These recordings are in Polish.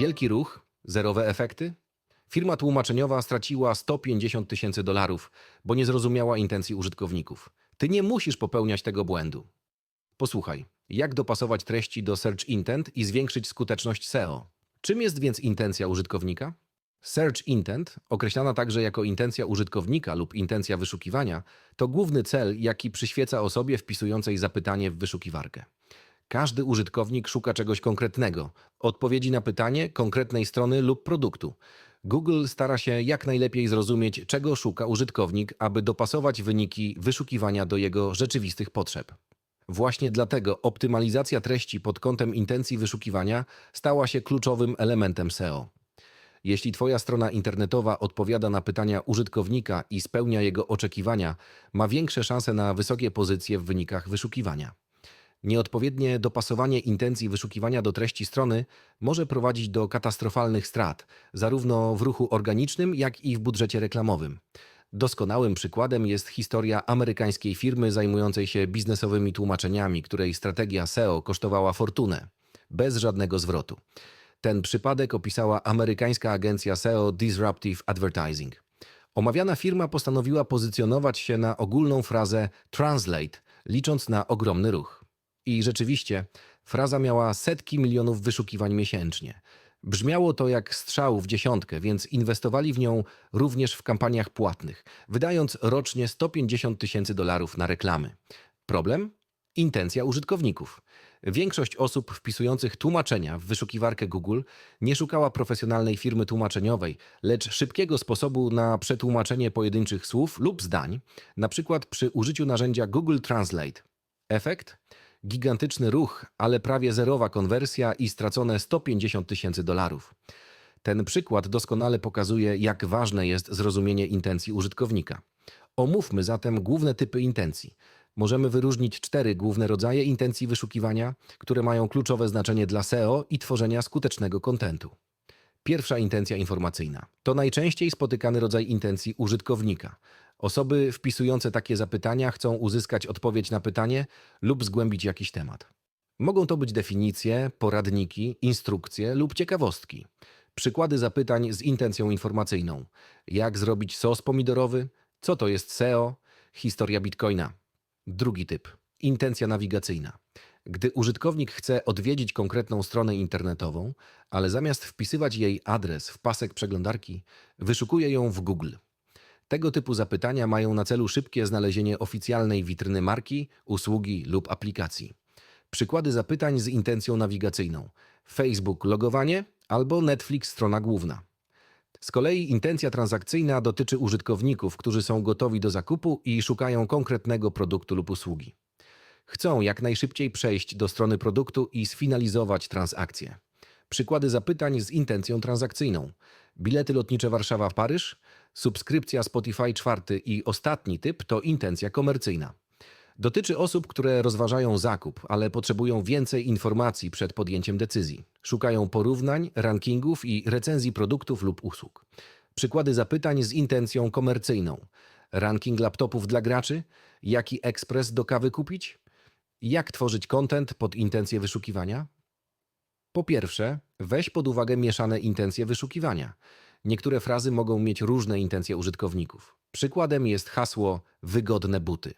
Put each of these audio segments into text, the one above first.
Wielki ruch, zerowe efekty? Firma tłumaczeniowa straciła 150 tysięcy dolarów, bo nie zrozumiała intencji użytkowników. Ty nie musisz popełniać tego błędu. Posłuchaj, jak dopasować treści do search intent i zwiększyć skuteczność SEO. Czym jest więc intencja użytkownika? Search intent, określana także jako intencja użytkownika lub intencja wyszukiwania, to główny cel, jaki przyświeca osobie wpisującej zapytanie w wyszukiwarkę. Każdy użytkownik szuka czegoś konkretnego, odpowiedzi na pytanie konkretnej strony lub produktu. Google stara się jak najlepiej zrozumieć, czego szuka użytkownik, aby dopasować wyniki wyszukiwania do jego rzeczywistych potrzeb. Właśnie dlatego optymalizacja treści pod kątem intencji wyszukiwania stała się kluczowym elementem SEO. Jeśli Twoja strona internetowa odpowiada na pytania użytkownika i spełnia jego oczekiwania, ma większe szanse na wysokie pozycje w wynikach wyszukiwania. Nieodpowiednie dopasowanie intencji wyszukiwania do treści strony może prowadzić do katastrofalnych strat, zarówno w ruchu organicznym, jak i w budżecie reklamowym. Doskonałym przykładem jest historia amerykańskiej firmy zajmującej się biznesowymi tłumaczeniami, której strategia SEO kosztowała fortunę, bez żadnego zwrotu. Ten przypadek opisała amerykańska agencja SEO Disruptive Advertising. Omawiana firma postanowiła pozycjonować się na ogólną frazę translate, licząc na ogromny ruch. I rzeczywiście, fraza miała setki milionów wyszukiwań miesięcznie. Brzmiało to jak strzał w dziesiątkę, więc inwestowali w nią również w kampaniach płatnych, wydając rocznie 150 tysięcy dolarów na reklamy. Problem? Intencja użytkowników. Większość osób wpisujących tłumaczenia w wyszukiwarkę Google nie szukała profesjonalnej firmy tłumaczeniowej, lecz szybkiego sposobu na przetłumaczenie pojedynczych słów lub zdań, na przykład przy użyciu narzędzia Google Translate. Efekt? Gigantyczny ruch, ale prawie zerowa konwersja i stracone 150 tysięcy dolarów. Ten przykład doskonale pokazuje, jak ważne jest zrozumienie intencji użytkownika. Omówmy zatem główne typy intencji. Możemy wyróżnić cztery główne rodzaje intencji wyszukiwania, które mają kluczowe znaczenie dla SEO i tworzenia skutecznego kontentu. Pierwsza intencja informacyjna to najczęściej spotykany rodzaj intencji użytkownika. Osoby wpisujące takie zapytania chcą uzyskać odpowiedź na pytanie lub zgłębić jakiś temat. Mogą to być definicje, poradniki, instrukcje lub ciekawostki. Przykłady zapytań z intencją informacyjną: jak zrobić sos pomidorowy, co to jest SEO, historia bitcoina. Drugi typ intencja nawigacyjna. Gdy użytkownik chce odwiedzić konkretną stronę internetową, ale zamiast wpisywać jej adres w pasek przeglądarki, wyszukuje ją w Google. Tego typu zapytania mają na celu szybkie znalezienie oficjalnej witryny marki, usługi lub aplikacji. Przykłady zapytań z intencją nawigacyjną: Facebook logowanie albo Netflix strona główna. Z kolei intencja transakcyjna dotyczy użytkowników, którzy są gotowi do zakupu i szukają konkretnego produktu lub usługi. Chcą jak najszybciej przejść do strony produktu i sfinalizować transakcję. Przykłady zapytań z intencją transakcyjną: bilety lotnicze Warszawa-Paryż, subskrypcja Spotify czwarty i ostatni typ to intencja komercyjna. Dotyczy osób, które rozważają zakup, ale potrzebują więcej informacji przed podjęciem decyzji. Szukają porównań, rankingów i recenzji produktów lub usług. Przykłady zapytań z intencją komercyjną: ranking laptopów dla graczy, jaki ekspres do kawy kupić, jak tworzyć content pod intencję wyszukiwania. Po pierwsze, weź pod uwagę mieszane intencje wyszukiwania. Niektóre frazy mogą mieć różne intencje użytkowników. Przykładem jest hasło wygodne buty.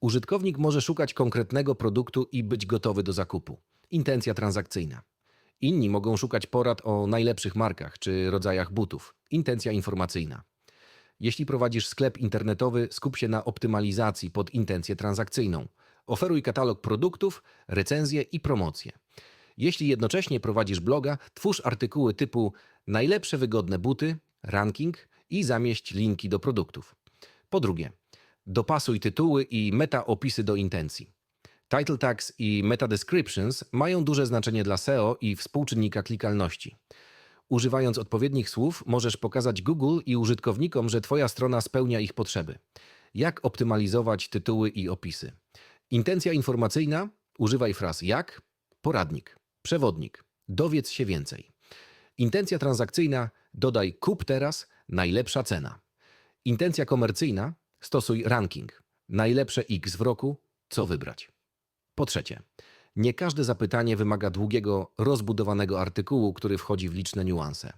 Użytkownik może szukać konkretnego produktu i być gotowy do zakupu. Intencja transakcyjna. Inni mogą szukać porad o najlepszych markach czy rodzajach butów. Intencja informacyjna. Jeśli prowadzisz sklep internetowy, skup się na optymalizacji pod intencję transakcyjną. Oferuj katalog produktów, recenzje i promocje. Jeśli jednocześnie prowadzisz bloga, twórz artykuły typu najlepsze wygodne buty, ranking i zamieść linki do produktów. Po drugie, dopasuj tytuły i meta opisy do intencji. Title tags i meta descriptions mają duże znaczenie dla SEO i współczynnika klikalności. Używając odpowiednich słów, możesz pokazać Google i użytkownikom, że Twoja strona spełnia ich potrzeby. Jak optymalizować tytuły i opisy? Intencja informacyjna używaj fraz jak, poradnik, przewodnik, dowiedz się więcej. Intencja transakcyjna dodaj kup teraz, najlepsza cena. Intencja komercyjna stosuj ranking, najlepsze X w roku, co wybrać. Po trzecie, Nie każde zapytanie wymaga długiego, rozbudowanego artykułu, który wchodzi w liczne niuanse.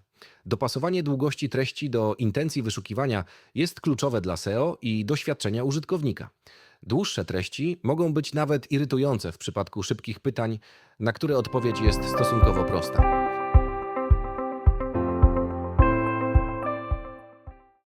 Dopasowanie długości treści do intencji wyszukiwania jest kluczowe dla SEO i doświadczenia użytkownika. Dłuższe treści mogą być nawet irytujące w przypadku szybkich pytań, na które odpowiedź jest stosunkowo prosta.